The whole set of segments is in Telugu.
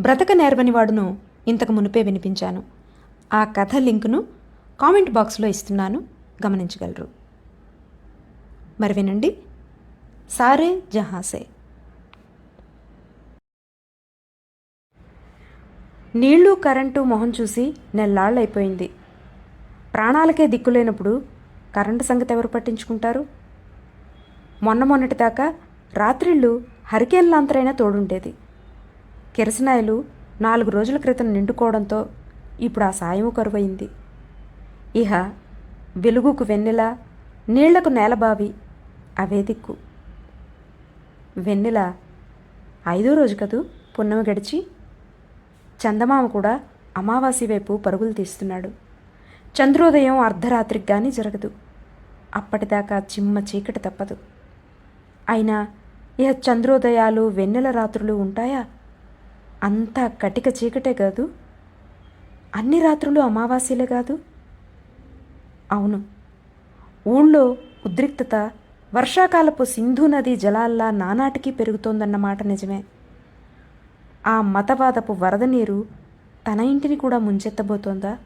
బ్రతక నేర్వని వాడును ఇంతకు మునిపే వినిపించాను. ఆ కథ లింకును కామెంట్ బాక్స్లో ఇస్తున్నాను. గమనించగలరు. మరి వినండి. సారే జహాసే. నీళ్ళు కరెంటు మొహం చూసి నెల్లాళ్ళైపోయింది. ప్రాణాలకే దిక్కులేనప్పుడు కరెంటు సంగతి ఎవరు పట్టించుకుంటారు? మొన్న మొన్నటి దాకా రాత్రిళ్ళు హరికేన్లాంతరైనా తోడుండేది. కిరసనాయలు నాలుగు రోజుల క్రితం నిండుకోవడంతో ఇప్పుడు ఆ సాయము కరువైంది. ఇహ వెలుగుకు వెన్నెల నీళ్ళకు నేలబావి అవే దిక్కు. వెన్నెల ఐదో రోజు కదూ పున్నమి గడిచి చందమామ కూడా అమావాస్య వైపు పరుగులు తీస్తున్నాడు. చంద్రోదయం అర్ధరాత్రికి కానీ జరగదు. అప్పటిదాకా చిమ్మ చీకటి తప్పదు. అయినా ఇహ చంద్రోదయాలు వెన్నెల రాత్రులు ఉంటాయా? అంతా కటిక చీకటే కాదు. అన్ని రాత్రులు అమావాస్యలే కాదు. అవును. ఊళ్ళో ఉద్రిక్తత వర్షాకాలపు సింధు నది జలాల్లా నానాటికి పెరుగుతోందన్నమాట నిజమే. ఆ మతవాదపు వరద నీరు తన ఇంటిని కూడా ముంచెత్తబోతోందా?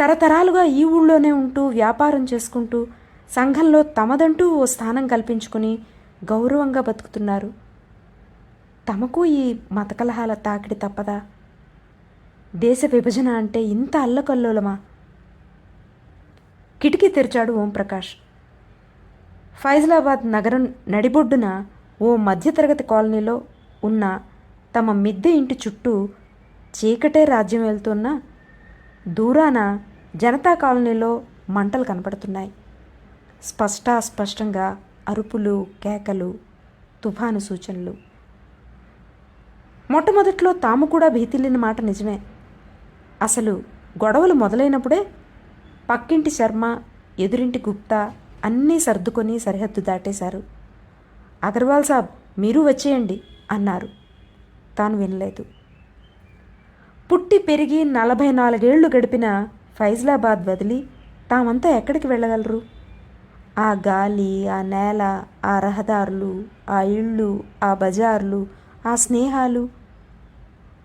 తరతరాలుగా ఈ ఊళ్ళోనే ఉంటూ వ్యాపారం చేసుకుంటూ సంఘంలో తమదంటూ ఓ స్థానం కల్పించుకుని గౌరవంగా బతుకుతున్నారు. తమకు ఈ మత కలహాల తాకిడి తప్పదా? దేశ విభజన అంటే ఇంత అల్లకల్లోలమా? కిటికీ తెరిచాడు ఓంప్రకాష్. ఫైజలాబాద్ నగరం నడిబొడ్డున ఓ మధ్యతరగతి కాలనీలో ఉన్న తమ మిద్దె ఇంటి చుట్టూ చీకటే రాజ్యం వెళ్తున్న దూరాన జనతా కాలనీలో మంటలు కనపడుతున్నాయి. స్పష్టాస్పష్టంగా అరుపులు కేకలు తుఫాను సూచనలు. మొట్టమొదట్లో తాము కూడా భీతిల్లిన మాట నిజమే. అసలు గొడవలు మొదలైనప్పుడే పక్కింటి శర్మ ఎదురింటి గుప్తా అన్నీ సర్దుకొని సరిహద్దు దాటేశారు. అగర్వాల్ సాబ్ మీరు వచ్చేయండి అన్నారు. తాను వినలేదు. పుట్టి పెరిగి నలభై నాలుగేళ్ళు గడిపిన ఫైజలాబాద్ వదిలి తామంతా ఎక్కడికి వెళ్ళగలరు? ఆ గాలి ఆ నేల ఆ రహదారులు ఆ ఇళ్ళు ఆ బజార్లు ఆ స్నేహాలు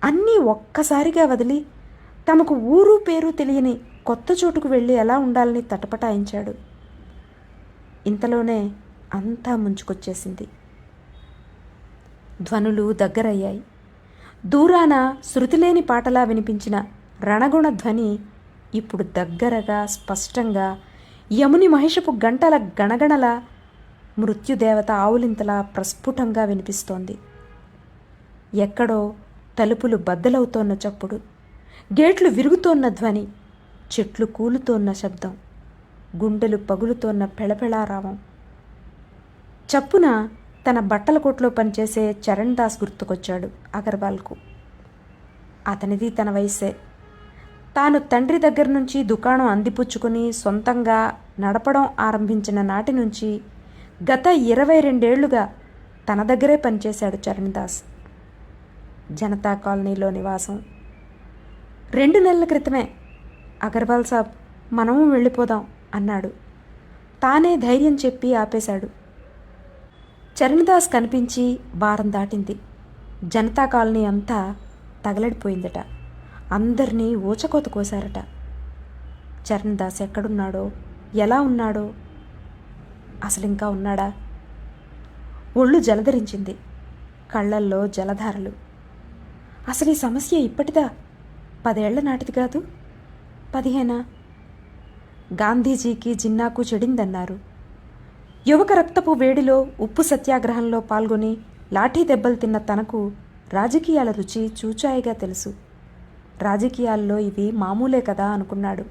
అన్నీ ఒక్కసారిగా వదిలి తమకు ఊరు పేరు తెలియని కొత్త చోటుకు వెళ్ళి ఎలా ఉండాలని తటపటాయించాడు. ఇంతలోనే అంతా ముంచుకొచ్చేసింది. ధ్వనులు దగ్గరయ్యాయి. దూరాన శృతిలేని పాటలా వినిపించిన రణగుణ ధ్వని ఇప్పుడు దగ్గరగా స్పష్టంగా యముని మహిషపు గంటల గణగణల మృత్యుదేవత ఆవులింతలా ప్రస్ఫుటంగా వినిపిస్తోంది. ఎక్కడో తలుపులు బద్దలవుతోన్న చప్పుడు గేట్లు విరుగుతోన్న ధ్వని చెట్లు కూలుతోన్న శబ్దం గుండెలు పగులుతోన్న పెళపెళారావం చప్పున తన బట్టల కొట్లో పనిచేసే చరణ్ దాస్ గుర్తుకొచ్చాడు అగర్వాల్కు. అతనిది తన వయసే తాను తండ్రి దగ్గర నుంచి దుకాణం అందిపుచ్చుకుని సొంతంగా నడపడం ఆరంభించిన నాటి నుంచి గత ఇరవై రెండేళ్ళుగా తన దగ్గరే పనిచేశాడు చరణ్ దాస్. జనతా కాలనీలో నివాసం. రెండు నెలల క్రితమే అగర్వాల్ సాబ్ మనము వెళ్ళిపోదాం అన్నాడు. తానే ధైర్యం చెప్పి ఆపేశాడు. చరణ్దాస్ కనిపించి వారం దాటింది. జనతా కాలనీ అంతా తగలడిపోయిందట. అందరినీ ఊచకోత కోశారట. చరణ్దాస్ ఎక్కడున్నాడో ఎలా ఉన్నాడో అసలు ఇంకా ఉన్నాడా? ఒళ్ళు జలధరించింది. కళ్ళల్లో జలధారలు. అసలు ఈ సమస్య ఇప్పటిదా? పదేళ్ళ నాటిది కాదు. పదిహేనా? గాంధీజీకి జిన్నాకు చెడిందన్నారు. యువక రక్తపు వేడిలో ఉప్పు సత్యాగ్రహంలో పాల్గొని లాఠీ దెబ్బలు తిన్న తనకు రాజకీయాల రుచి చూచాయిగా తెలుసు. రాజకీయాల్లో ఇవి మామూలే కదా అనుకున్నాడు.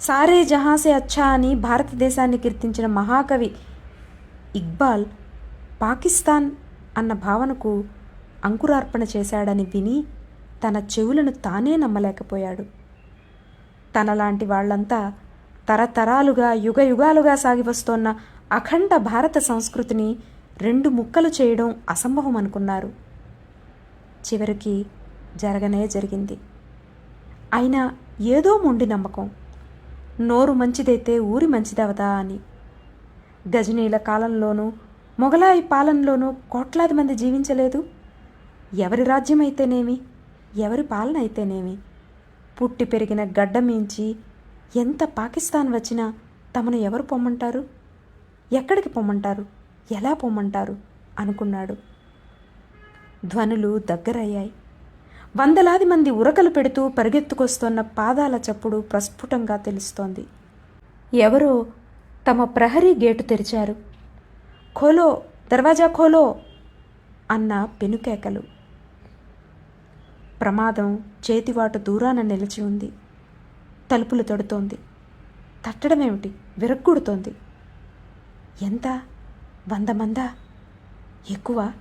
సారే జహాసే అచ్చా అని భారతదేశాన్ని కీర్తించిన మహాకవి ఇక్బాల్ పాకిస్తాన్ అన్న భావనకు అంకురార్పణ చేశాడని విని తన చెవులను తానే నమ్మలేకపోయాడు. తనలాంటి వాళ్ళంతా తరతరాలుగా యుగ యుగాలుగా సాగివస్తోన్న అఖండ భారత సంస్కృతిని రెండు ముక్కలు చేయడం అసంభవం అనుకున్నారు చివరికి జరగనే జరిగింది. అయినా ఏదో మొండి నమ్మకం. నోరు మంచిదైతే ఊరి మంచిదవదా అని. గజనీల కాలంలోనూ మొఘలాయి పాలనలోనూ కోట్లాది మంది జీవించలేదు. ఎవరి రాజ్యం అయితేనేమి ఎవరి పాలన అయితేనేమి పుట్టి పెరిగిన గడ్డ మించి ఎంత పాకిస్తాన్ వచ్చినా తమను ఎవరు పొమ్మంటారు? ఎక్కడికి పొమ్మంటారు? ఎలా పొమ్మంటారు? అనుకున్నాడు. ధ్వనులు దగ్గరయ్యాయి. వందలాది మంది ఉరకలు పెడుతూ పరిగెత్తుకొస్తున్న పాదాల చప్పుడు ప్రస్ఫుటంగా తెలుస్తోంది. ఎవరో తమ ప్రహరీ గేటు తెరిచారు. ఖోలో దర్వాజా ఖోలో అన్న పెనుకేకలు. ప్రమాదం చేతివాటు దూరాన నిలిచి ఉంది. తలుపులు తడుతోంది. తట్టడమేమిటి? విరక్కుడుతోంది ఎంత? వంద మందా? ఎక్కువ?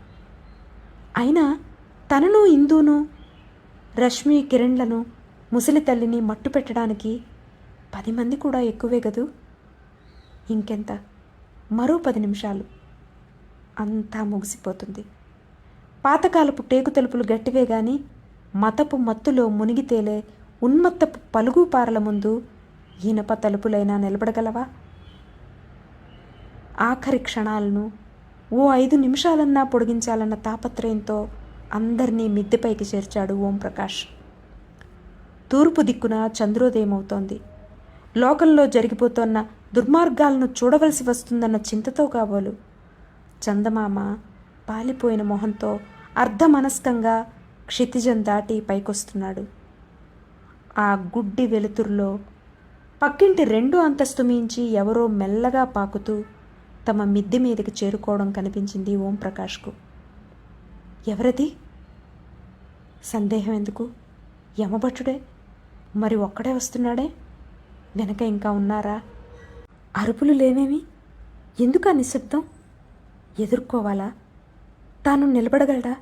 అయినా తనను ఇందూను రష్మి కిరణ్లను ముసలి తల్లిని మట్టు పెట్టడానికి పది మంది కూడా ఎక్కువే కదూ? ఇంకెంత? మరో పది నిమిషాలు. అంతా ముగిసిపోతుంది. పాతకాలపు టేకు తలుపులు గట్టివే కానీ మతపు మత్తులో మునిగి తేలే ఉన్మత్తపు పలుగుపారల ముందు ఈనప తలుపులైనా నిలబడగలవా? ఆఖరి క్షణాలను ఓ ఐదు నిమిషాలన్నా పొడిగించాలన్న తాపత్రయంతో అందరినీ మిద్దెపైకి చేర్చాడు ఓంప్రకాష్. తూర్పు దిక్కున చంద్రోదయమవుతోంది. లోకంలో జరిగిపోతున్న దుర్మార్గాలను చూడవలసి వస్తుందన్న చింతతో కాబోలు. చందమామ పాలిపోయిన మొహంతో అర్ధమనస్కంగా క్షితిజం దాటి పైకొస్తున్నాడు. ఆ గుడ్డి వెలుతురులో పక్కింటి రెండు అంతస్తు మించి ఎవరో మెల్లగా పాకుతూ తమ మిద్దె మీదకి చేరుకోవడం కనిపించింది ఓంప్రకాష్కు. ఎవరది? సందేహం ఎందుకు? యమభటుడే? మరి ఒక్కడే వస్తున్నాడే? వెనక ఇంకా ఉన్నారా? అరుపులు లేవేమి ఎందుకు ఆ నిశ్శబ్దం? ఎదుర్కోవాలా? తాను నిలబడగలడా?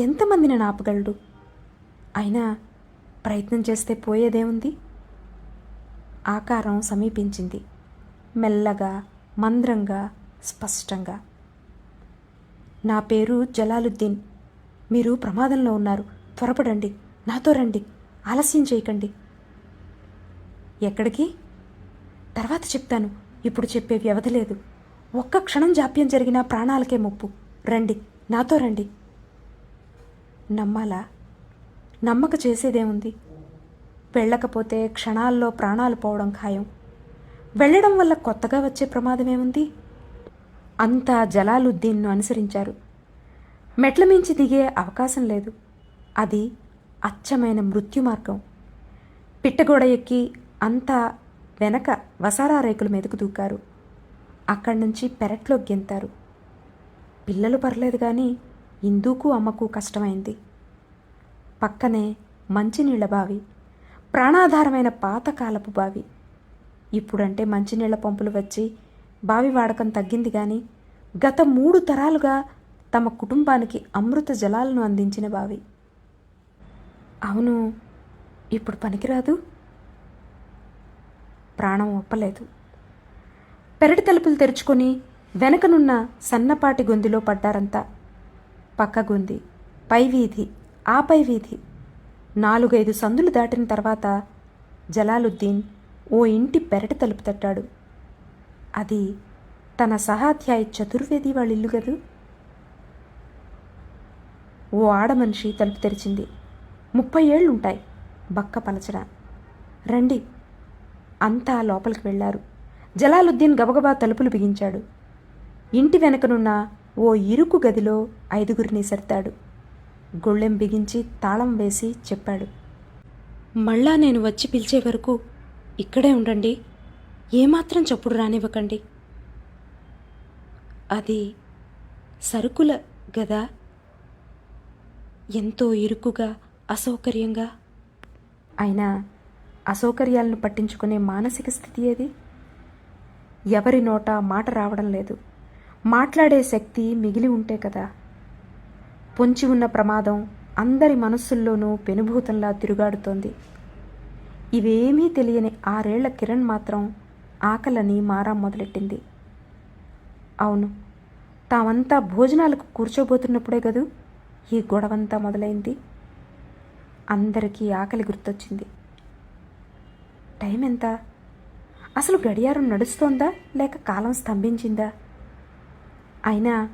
ఎంతమందిని ఆపగలడు? అయినా ప్రయత్నం చేస్తే పోయేదేముంది ఆకారం సమీపించింది. మెల్లగా మంద్రంగా స్పష్టంగా. నా పేరు జలాలుద్దీన్. మీరు ప్రమాదంలో ఉన్నారు. త్వరపడండి. నాతో రండి. ఆలస్యం చేయకండి. ఎక్కడికి? తర్వాత చెప్తాను. ఇప్పుడు చెప్పే వ్యవధి లేదు. ఒక్క క్షణం జాప్యం జరిగినా ప్రాణాలకే ముప్పు. రండి. నాతో రండి. నమ్మాలా? నమ్మక చేసేదేముంది? వెళ్ళకపోతే క్షణాల్లో ప్రాణాలు పోవడం ఖాయం. వెళ్ళడం వల్ల కొత్తగా వచ్చే ప్రమాదమేముంది? అంతా జలాలుద్దీన్ను అనుసరించారు. మెట్ల మించి దిగే అవకాశం లేదు. అది అచ్చమైన మృత్యు మార్గం. పిట్టగోడ ఎక్కి అంతా వెనక వసారా రేకుల మీదకు దూకారు. అక్కడి నుంచి పెరట్లో గెంతారు. పిల్లలు పర్లేదు కానీ ఇందుకు అమ్మకు కష్టమైంది. పక్కనే మంచినీళ్ళ బావి ప్రాణాధారమైన పాతకాలపు బావి. ఇప్పుడంటే మంచినీళ్ళ పంపులు వచ్చి బావి వాడకం తగ్గింది కానీ గత మూడు తరాలుగా తమ కుటుంబానికి అమృత జలాలను అందించిన బావి. అవును ఇప్పుడు పనికిరాదు. ప్రాణం ఒప్పలేదు. పెరటి తలుపులు తెరుచుకొని వెనకనున్న సన్నపాటి గొంతులో పడ్డారంతా. పక్కగుంది. పై వీధి ఆ పై వీధి. నాలుగైదు సందులు దాటిన తర్వాత జలాలుద్దీన్ ఓ ఇంటి పెరటి తలుపు తట్టాడు. అది తన సహాధ్యాయ చతుర్వేది వాళ్ళ ఇల్లు కదూ? ఓ ఆడమనిషి తలుపు తెరిచింది. ముప్పై ఏళ్ళుంటాయి బక్క పలచన రండి అంతా లోపలికి వెళ్ళారు. జలాలుద్దీన్ గబగబా తలుపులు బిగించాడు. ఇంటి వెనకనున్న ఓ ఇరుకు గదిలో ఐదుగురిని సర్తాడు గొళ్ళెం బిగించి తాళం వేసి చెప్పాడు. మళ్ళా నేను వచ్చి పిలిచే వరకు ఇక్కడే ఉండండి. ఏమాత్రం చప్పుడు రానివ్వకండి. అది సరుకుల గదా? ఎంతో ఇరుకుగా అసౌకర్యంగా? అయినా అసౌకర్యాలను పట్టించుకునే మానసిక స్థితి ఏది? ఎవరి నోట మాట రావడం లేదు. మాట్లాడే శక్తి మిగిలి ఉంటే కదా. పొంచి ఉన్న ప్రమాదం అందరి మనస్సుల్లోనూ పెనుభూతంలా తిరుగాడుతోంది. ఇవేమీ తెలియని ఆరేళ్ళ కిరణ్ మాత్రం ఆకలని మారా మొదలెట్టింది. అవును తామంతా భోజనాలకు కూర్చోబోతున్నప్పుడే కదూ ఈ గొడవంతా మొదలైంది. అందరికీ ఆకలి గుర్తొచ్చింది. టైం ఎంత అసలు గడియారం నడుస్తోందా లేక కాలం స్తంభించిందా? అయినా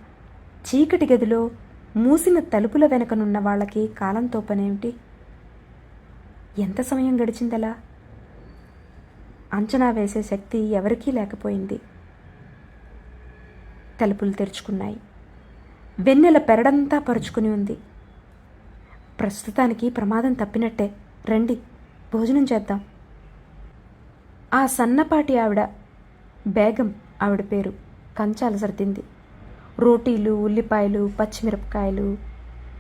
చీకటి గదిలో మూసిన తలుపుల వెనకనున్న వాళ్ళకి కాలంతో పనేమిటి ఎంత సమయం గడిచిందలా? అంచనా వేసే శక్తి ఎవరికీ లేకపోయింది. తలుపులు తెరుచుకున్నాయి. వెన్నెల పెరడంతా పరుచుకుని ఉంది. ప్రస్తుతానికి ప్రమాదం తప్పినట్టే. రండి భోజనం చేద్దాం. ఆ సన్నపాటి ఆవిడ బేగం ఆవిడ పేరు కంచాలు సర్దింది. రోటీలు ఉల్లిపాయలు పచ్చిమిరపకాయలు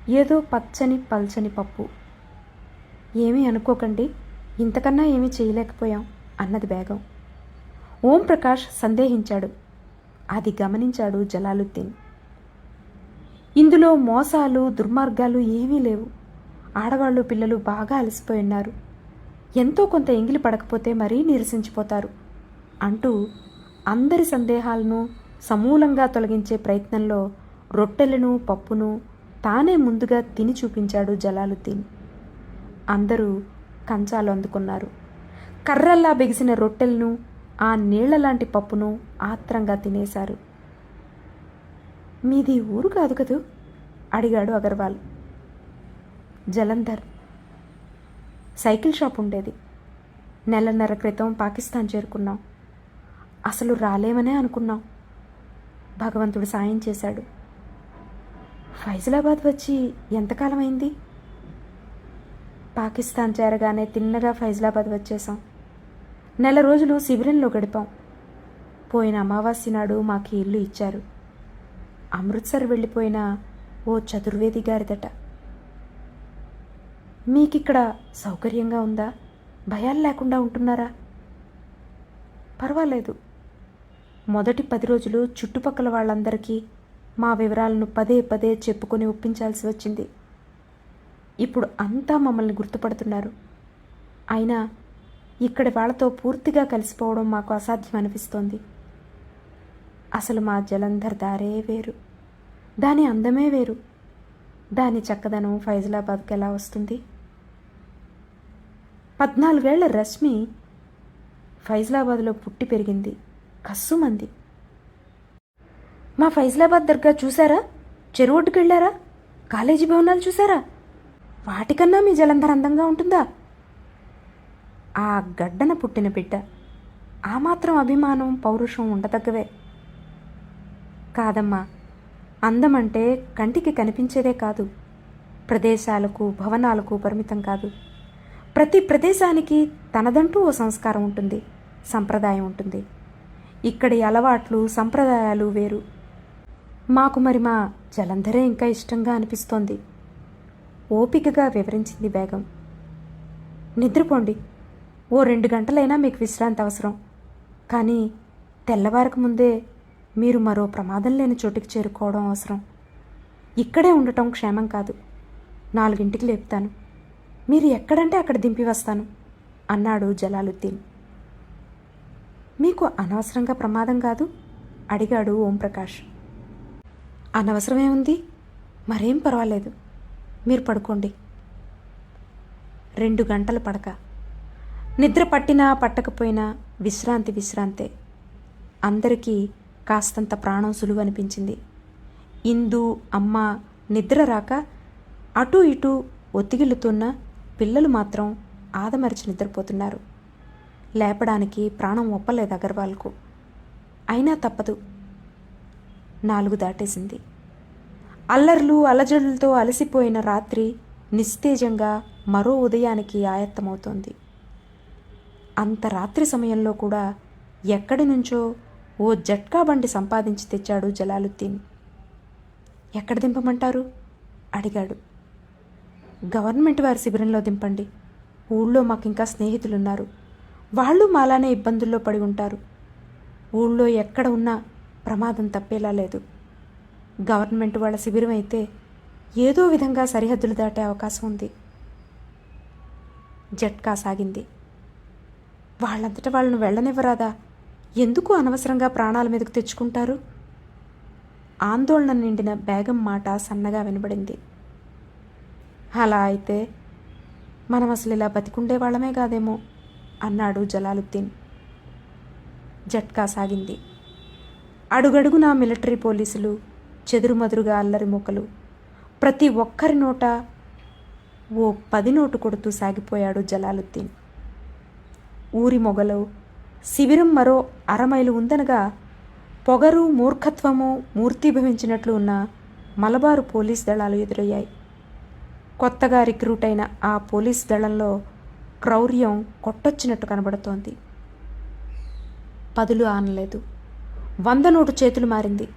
ఏదో పచ్చని పల్చని పప్పు. ఏమీ అనుకోకండి ఇంతకన్నా ఏమీ చేయలేకపోయాం అన్నది బేగం. ఓం ప్రకాష్ సందేహించాడు. అది గమనించాడు జలాలుద్దీన్. ఇందులో మోసాలు దుర్మార్గాలు ఏమీ లేవు. ఆడవాళ్ళు పిల్లలు బాగా అలసిపోయి ఉన్నారు. ఎంతో కొంత ఎంగిలి పడకపోతే మరీ నీరసించిపోతారు అంటూ అందరి సందేహాలను సమూలంగా తొలగించే ప్రయత్నంలో రొట్టెలను పప్పును తానే ముందుగా తిని చూపించాడు జలాలుద్దీన్. అందరూ కంచాలు అందుకున్నారు. కర్రల్లా బిగిసిన రొట్టెలను ఆ నీళ్ళలాంటి పప్పును ఆత్రంగా తినేశారు. మీది ఊరు కాదు కదూ? అడిగాడు అగర్వాల్. జలంధర్. సైకిల్ షాప్ ఉండేది. నెలన్నర క్రితం పాకిస్తాన్ చేరుకున్నాం. అసలు రాలేమనే అనుకున్నాం. భగవంతుడు సాయం చేశాడు. ఫైజలాబాద్ వచ్చి ఎంతకాలం అయింది పాకిస్తాన్ చేరగానే తిన్నగా ఫైజలాబాద్ వచ్చేసాం నెల రోజులు శిబిరంలో గడిపాం. పోయిన అమావాస్య నాడు మాకు ఇల్లు ఇచ్చారు. అమృత్సర్ వెళ్ళిపోయిన ఓ చతుర్వేది గారిదట. మీకిక్కడ సౌకర్యంగా ఉందా? భయాలు లేకుండా ఉంటున్నారా? పర్వాలేదు. మొదటి పది రోజులు చుట్టుపక్కల వాళ్ళందరికీ మా వివరాలను పదే పదే చెప్పుకొని ఒప్పించాల్సి వచ్చింది. ఇప్పుడు అంతా మమ్మల్ని గుర్తుపడుతున్నారు. అయినా ఇక్కడి వాళ్ళతో పూర్తిగా కలిసిపోవడం మాకు అసాధ్యం అనిపిస్తోంది. అసలు మా జలంధర్ దారే వేరు. దాని అందమే వేరు. దాని చక్కదనం ఫైజలాబాద్కి ఎలా వస్తుంది? పద్నాలుగేళ్ళ రశ్మి ఫైజలాబాద్లో పుట్టి పెరిగింది. కస్సుమంది. మా ఫైజలాబాద్ దర్గా చూసారా చెరువుడ్డుకు వెళ్ళారా? కాలేజీ భవనాలు చూసారా వాటికన్నా మీ జలంధర్ అందంగా ఉంటుందా? ఆ గడ్డన పుట్టిన బిడ్డ. ఆ మాత్రం అభిమానం పౌరుషం ఉండదగ్గవే కాదమ్మా అందం అంటే కంటికి కనిపించేదే కాదు. ప్రదేశాలకు భవనాలకు పరిమితం కాదు. ప్రతి ప్రదేశానికి తనదంటూ ఓ సంస్కారం ఉంటుంది సంప్రదాయం ఉంటుంది. ఇక్కడి అలవాట్లు సంప్రదాయాలు వేరు. మాకు మరి మా జలంధరే ఇంకా ఇష్టంగా అనిపిస్తోంది. ఓపికగా వివరించింది బేగం. నిద్రపోండి. ఓ రెండు గంటలైనా మీకు విశ్రాంతి అవసరం. కానీ తెల్లవారక ముందే మీరు మరో ప్రమాదం లేని చోటికి చేరుకోవడం అవసరం. ఇక్కడే ఉండటం క్షేమం కాదు. నాలుగింటికి లేపుతాను. మీరు ఎక్కడంటే అక్కడ దింపి వస్తాను అన్నాడు జలాలుద్దీన్. మీకు అనవసరంగా ప్రమాదం కాదు? అడిగాడు ఓంప్రకాష్. అనవసరమే ఉంది మరేం పర్వాలేదు. మీరు పడుకోండి. రెండు గంటలు పడక. నిద్ర పట్టినా పట్టకపోయినా విశ్రాంతి విశ్రాంతే. అందరికీ కాస్తంత ప్రాణం సులువు అనిపించింది. ఇందు అమ్మ నిద్ర రాక అటూ ఇటూ ఒత్తిగిల్లుతున్న పిల్లలు మాత్రం ఆదమరిచి నిద్రపోతున్నారు. లేపడానికి ప్రాణం ఒప్పలేదు అగర్వాల్కు. అయినా తప్పదు. నాలుగు దాటేసింది. అల్లర్లు అలజడులతో అలసిపోయిన రాత్రి నిస్తేజంగా మరో ఉదయానికి ఆయత్తమవుతోంది. అంత రాత్రి సమయంలో కూడా ఎక్కడి నుంచో ఓ జట్కా బండి సంపాదించి తెచ్చాడు జలాలుద్దీన్. ఎక్కడ దింపమంటారు? అడిగాడు. గవర్నమెంట్ వారి శిబిరంలో దింపండి. ఊళ్ళో మాకింకా స్నేహితులున్నారు. వాళ్ళు మాలానే ఇబ్బందుల్లో పడి ఉంటారు. ఊళ్ళో ఎక్కడ ఉన్నా ప్రమాదం తప్పేలా లేదు. గవర్నమెంట్ వాళ్ళ శిబిరం అయితే ఏదో విధంగా సరిహద్దులు దాటే అవకాశం ఉంది. జట్కా సాగింది. వాళ్ళంతటా వాళ్ళను వెళ్ళనివ్వరాదా? ఎందుకు అనవసరంగా ప్రాణాల మీదకు తెచ్చుకుంటారు? ఆందోళన నిండిన బేగం మాట సన్నగా వినబడింది. అలా అయితే మనం అసలు ఇలా బతికుండే వాళ్ళమే కాదేమో? అన్నాడు జలాలుద్దీన్. జట్కా సాగింది. అడుగడుగునా మిలిటరీ పోలీసులు చెదురుమదురుగా అల్లరి మొక్కలు. ప్రతి ఒక్కరి నోట ఓ పది నోటు కొడుతూ సాగిపోయాడు జలాలుద్దీన్. ఊరి మొగలు శిబిరం మరో అరమైలు ఉందనగా పొగరు మూర్ఖత్వము మూర్తిభవించినట్లు ఉన్న మలబారు పోలీస్ దళాలు ఎదురయ్యాయి. కొత్తగా రిక్రూట్ అయిన ఆ పోలీస్ దళంలో క్రౌర్యం కొట్టొచ్చినట్టు కనబడుతోంది. పదులు ఆనలేదు. వంద నోటు చేతులు మారింది.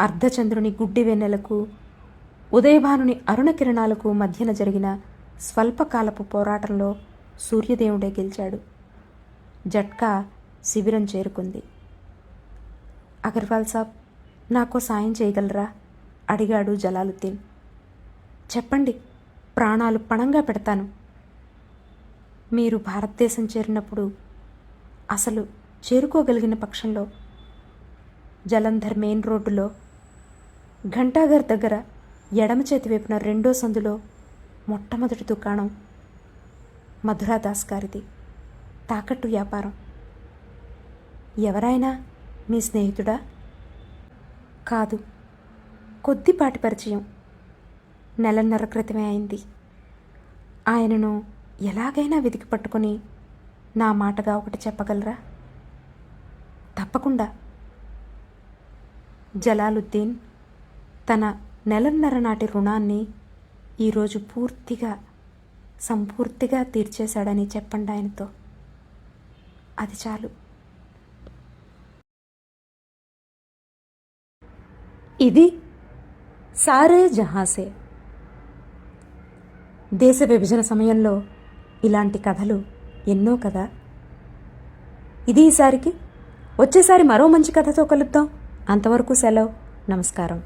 అర్ధచంద్రుని గుడ్డి వెన్నెలకు ఉదయభానుని అరుణ కిరణాలకు మధ్యన జరిగిన స్వల్పకాలపు పోరాటంలో సూర్యదేవుడే గెలిచాడు. జట్కా శిబిరం చేరుకుంది. అగర్వాల్ సాబ్ నాకు సాయం చేయగలరా? అడిగాడు జలాలుద్దీన్. చెప్పండి. ప్రాణాలు పణంగా పెడతాను. మీరు భారతదేశం చేరినప్పుడు అసలు చేరుకోగలిగిన పక్షంలో జలంధర్ మెయిన్ రోడ్డులో ఘంటాఘర్ దగ్గర ఎడమ చేతి వైపున రెండో సందులో మొట్టమొదటి దుకాణం మధురాదాస్ గారిది. తాకట్టు వ్యాపారం. ఎవరైనా మీ స్నేహితుడా? కాదు. కొద్దిపాటి పరిచయం. నెలన్నర క్రితమే అయింది. ఆయనను ఎలాగైనా వెతికి పట్టుకొని నా మాటగా ఒకటి చెప్పగలరా? తప్పకుండా. జలాలుద్దీన్ తన నెలన్నర నాటి రుణాన్ని ఈరోజు పూర్తిగా సంపూర్తిగా తీర్చేశాడని చెప్పండి ఆయనతో. అది చాలు. ఇది సారే జహాసే. దేశ విభజన సమయంలో ఇలాంటి కథలు ఎన్నో కదా? ఇది ఈసారికి. వచ్చేసారి మరో మంచి కథతో కలుద్దాం. అంతవరకు సెలవు. నమస్కారం.